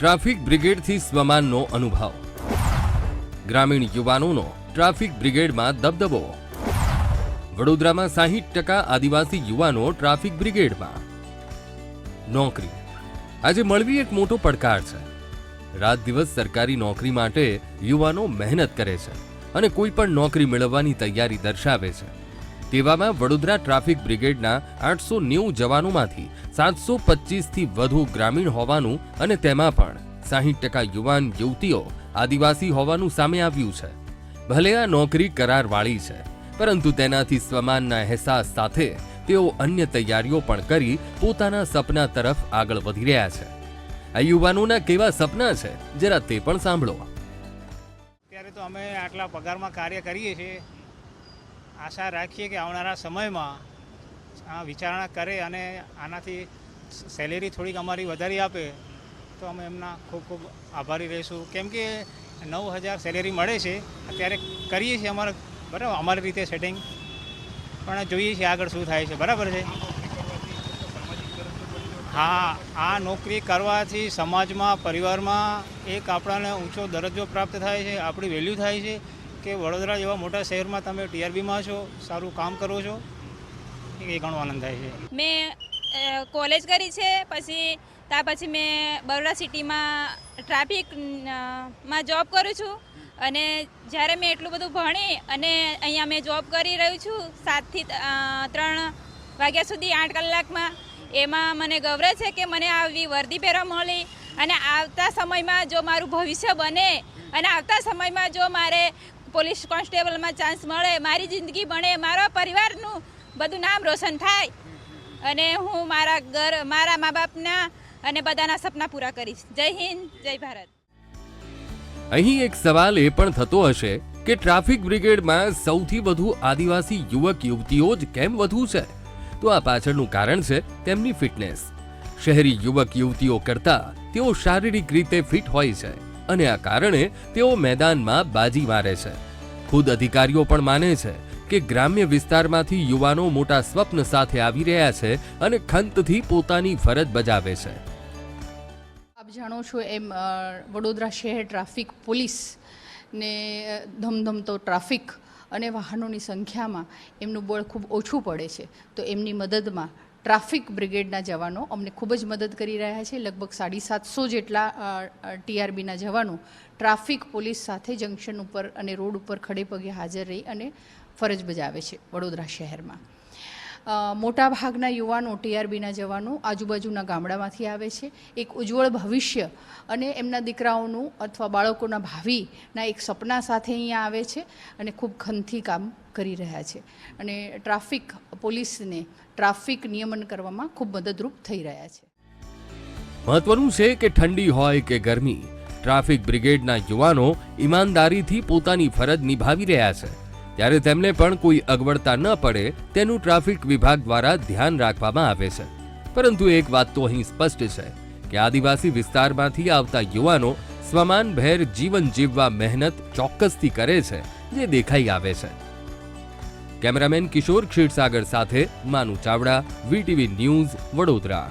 Traffic બ્રિગેડથી સ્વમાનનો અનુભવ. ગ્રામીણ યુવાનોનો traffic બ્રિગેડમાં દબદબો. વડોદરામાં સાહીઠ ટકા આદિવાસી યુવાનો ટ્રાફિક બ્રિગેડમાં. નોકરી. આજે મળવી એક મોટો પડકાર છે. રાત દિવસ સરકારી નોકરી માટે યુવાનો મહેનત કરે છે અને કોઈ પણ નોકરી મેળવવાની તૈયારી દર્શાવે છે. તેવામાં વડોદરા ટ્રાફિક બ્રિગેડના આઠસો નેવું જવાનોમાંથી સાતસો પચીસથી વધુ ગ્રામીણ હોવાનું અને તેમાં પણ સાહીઠ ટકા યુવાન, યુવતીઓ આદિવાસી હોવાનું સામે આવ્યું છે. ભલે આ નોકરી કરારવાળી છે, પરંતુ તેનાથી સ્વમાનના અહેસાસ સાથે તેઓ અન્ય તૈયારીઓ પણ કરી પોતાના સપના તરફ આગળ વધી રહ્યા છે. આ યુવાનોના કેવા સપના છે, જરા તે પણ સાંભળો. ત્યારે તો અમે આટલા પગારમાં કાર્ય કરીએ છીએ. આશા રાખીએ કે આવનારા સમયમાં આ વિચારણા કરે અને આનાથી સેલેરી થોડીક અમારી વધારી આપે, તો અમે એમના ખૂબ ખૂબ આભારી રહીશું. કેમ કે નવ હજાર સેલેરી મળે છે, અત્યારે કરીએ છીએ અમારે, બરાબર, અમારી રીતે સેટિંગ પણ જોઈએ છીએ આગળ શું થાય છે, બરાબર છે? હા, આ નોકરી કરવાથી સમાજમાં, પરિવારમાં એક આપણાને ઊંચો દરજ્જો પ્રાપ્ત થાય છે, આપણી વેલ્યુ થાય છે કે વડોદરા જેવા મોટા શહેરમાં તમે ટીઆરબીમાં છો, સારું કામ કરો છો, એ ઘણો આનંદ થાય છે. મેં કોલેજ કરી છે, પછી, ત્યાર પછી મેં બરોડા સિટીમાં ટ્રાફિકમાં જોબ કરું છું. અને જ્યારે મેં એટલું બધું ભણી અને અહીંયા મેં જોબ કરી રહ્યું છું, સાતથી ત્રણ વાગ્યા સુધી આઠ કલાકમાં, એમાં મને ગૌરવ છે કે મને આવી વર્દી પહેરવા મળી. અને આવતા સમયમાં જો મારું ભવિષ્ય બને, અને આવતા સમયમાં જો મારે પોલીસ કોન્સ્ટેબલમાં ચાન્સ મળે, મારી જિંદગી બને મારા પરિવારનું બધું નામ રોશન થાય. અને હું મારા ઘર, મારા મા બાપના અને બધાના સપના પૂરા કરીશ. જય હિન્દ, જય ભારત. અહીં એક સવાલ એ પણ થતો હશે કે ટ્રાફિક બ્રિગેડમાં સૌથી વધુ આદિવાસી યુવક, યુવતીઓ જ કેમ વધુ છે? તો આ પાછળનું કારણ છે તેમની ફિટનેસ શહેરી યુવક, યુવતીઓ કરતાં તેઓ શારીરિક રીતે ફિટ હોય છે. અને આ કારણે તેઓ મેદાનમાં બાજી મારે છે. ખુદ અધિકારીઓ પણ માને છે કે ગ્રામ્ય વિસ્તારમાંથી યુવાનો મોટા સ્વપ્ન સાથે આવી રહ્યા છે અને ખંતથી પોતાની ફરજ બજાવે છે. આપ જાણો છો એમ વડોદરા શહેર ટ્રાફિક પોલીસ ને ધમધમતો ટ્રાફિક અને વાહનોની સંખ્યામાં એમનું બળ ખૂબ ઓછું પડે છે. તો એમની મદદમાં ટ્રાફિક બ્રિગેડના જવાનો અમને ખૂબ જ મદદ કરી રહ્યા છે. લગભગ સાડી સાતસો જેટલા ટીઆરબીના જવાનો ટ્રાફિક પોલીસ સાથે જંકશન ઉપર અને રોડ ઉપર ખડે પગે હાજર રહી અને ફરજ બજાવે છે વડોદરા શહેરમાં. મોટાભાગના યુવાનો ટીઆરબીના જવાનો આજુબાજુના ગામડામાંથી આવે છે. એક ઉજ્જવળ ભવિષ્ય અને એમના દીકરાઓનું અથવા બાળકોના ભાવિના એક સપના સાથે અહીંયા આવે છે અને ખૂબ ખનથી કામ કરી રહ્યા છે. અને ટ્રાફિક, પોલીસને ટ્રાફિક નિયમન કરવામાં ખૂબ મદદરૂપ થઈ રહ્યા છે. મહત્વનું છે કે ઠંડી હોય કે ગરમી, ટ્રાફિક બ્રિગેડના યુવાનો ઈમાનદારીથી પોતાની ફરજ નિભાવી રહ્યા છે. ત્યારે તેમને પણ કોઈ અગવડતા ન પડે તેનું ટ્રાફિક વિભાગ દ્વારા ધ્યાન રાખવામાં આવે છે. પરંતુ એક વાત તો અહીં સ્પષ્ટ છે કે આદિવાસી વિસ્તારમાંથી આવતા યુવાનો સ્વમાન ભેર જીવન જીવવા મહેનત ચોક્કસથી કરે છે, જે દેખાઈ આવે છે. કેમેરામેન કિશોર ક્ષીરસાગર સાથે માનુ ચાવડા વીટીવી ન્યૂઝ, વડોદરા.